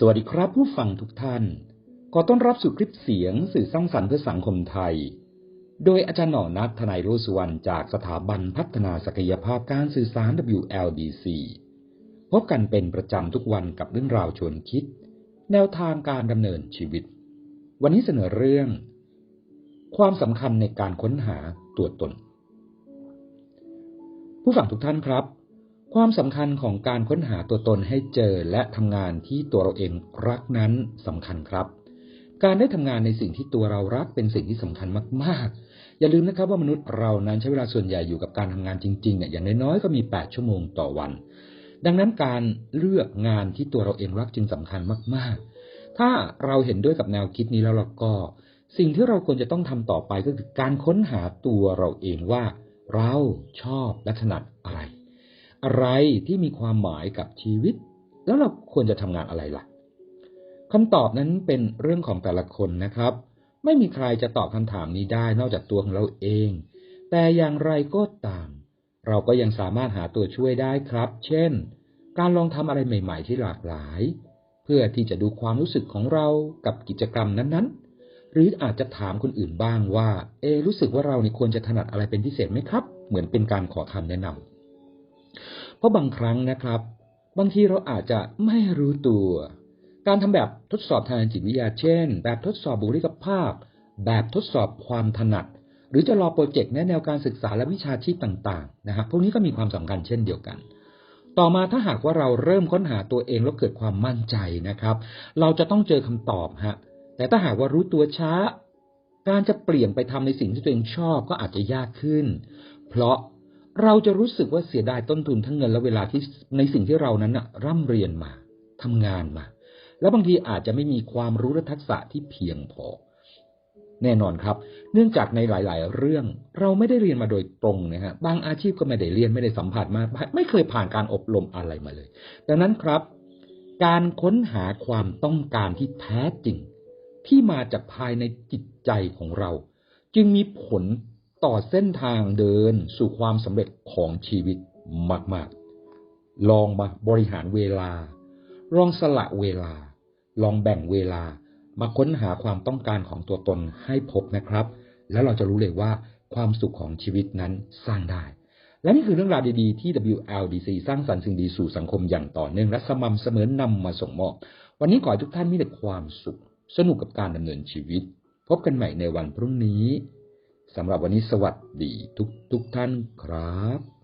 สวัสดีครับผู้ฟังทุกท่าน ขอต้อนรับสู่คลิปเสียงสื่อสร้างสรรค์เพื่อสังคมไทย โดยอาจารย์หน่อนัททนายรุ่สุวรรณจากสถาบันพัฒนาศักยภาพการสื่อสาร WLDC พบกันเป็นประจำทุกวันกับเรื่องราวชวนคิด แนวทางการดำเนินชีวิต วันนี้เสนอเรื่อง ความสำคัญในการค้นหาตัวตน ผู้ฟังทุกท่านครับ ความสำคัญของการค้นหาตัวตนให้เจอและทำงานที่ตัวเราเองรักนั้นสำคัญครับ การได้ทำงานในสิ่งที่ตัวเรารักเป็นสิ่งที่สำคัญมากๆ อย่าลืมนะครับว่ามนุษย์เรานั้นใช้เวลาส่วนใหญ่อยู่กับการทำงานจริงๆเนี่ยอย่างน้อยๆก็มี 8 ชั่วโมงต่อวัน ดังนั้นการเลือกงานที่ตัวเราเองรักจึงสำคัญมากๆ ถ้าเราเห็นด้วยกับแนวคิดนี้แล้วเราก็ สิ่งที่เราควรจะต้องทำต่อไปก็คือการค้นหาตัวเราเองว่า เราชอบและถนัด อะไรที่มีความหมายกับชีวิต แล้วเราควรจะทำงานอะไรล่ะคำตอบนั้นเป็นเรื่องของแต่ละคนนะครับ ไม่มีใครจะตอบคำถามนี้ได้นอกจากตัวของเราเอง แต่อย่างไรก็ตาม เราก็ยังสามารถหาตัวช่วยได้ครับ เช่น การลองทำอะไรใหม่ ๆ ที่หลากหลาย เพื่อที่จะดูความรู้สึกของเรากับกิจกรรมนั้นๆ หรืออาจจะถามคนอื่นบ้างว่า เอ รู้สึกว่าเราเนี่ควรจะถนัดอะไรเป็นพิเศษไหมครับ เหมือนเป็นการขอคำแนะนำ เพราะบางครั้งนะครับ บางทีเราอาจจะไม่รู้ตัว การทำแบบทดสอบทางจิตวิทยาเช่น แบบทดสอบบุคลิกภาพ แบบทดสอบความถนัด หรือจะรอโปรเจกต์แนวการศึกษาและวิชาชีพต่างๆนะครับพวกนี้ก็มีความสำคัญเช่นเดียวกันต่อมาถ้าหากว่าเราเริ่มค้นหาตัวเองแล้วเกิดความมั่นใจนะครับ เราจะต้องเจอคำตอบฮะแต่ถ้าหากว่ารู้ตัวช้า การจะเปลี่ยนไปทำในสิ่งที่ตัวเองชอบก็อาจจะยากขึ้น เพราะ เราจะรู้สึกว่าเสียดายต้นทุนทั้งเงินและเวลาที่ในสิ่งที่เรานั้นนะร่ำเรียนมาทำงานมา แล้วบางทีอาจจะไม่มีความรู้และทักษะที่เพียงพอ แน่นอนครับ เนื่องจากในหลาย ๆ เรื่องเราไม่ได้เรียนมาโดยตรงนะฮะบางอาชีพก็ไม่ได้เรียนไม่ได้สัมผัสมา ไม่เคยผ่านการอบรมอะไรมาเลย ดังนั้นครับ การค้นหาความต้องการที่แท้จริง ที่มาจากภายในจิตใจของเรา จึงมีผล ต่อเส้นทางเดินสู่ความสำเร็จของชีวิตมากๆ ลองมาบริหารเวลา ลองสละเวลา ลองแบ่งเวลา มาค้นหาความต้องการของตัวตนให้พบนะครับ แล้วเราจะรู้เลยว่าความสุขของชีวิตนั้นสร้างได้ และนี่คือเรื่องราวดีๆ ที่ WLDC สร้างสรรค์สิ่งดีสู่สังคมอย่างต่อเนื่องและสม่ำเสมอนำมาส่งมอบ วันนี้ขอให้ทุกท่านมีแต่ความสุข สนุกกับการดำเนินชีวิต พบกันใหม่ในวันพรุ่งนี้ สำหรับวันนี้สวัสดีทุกทุกท่านครับ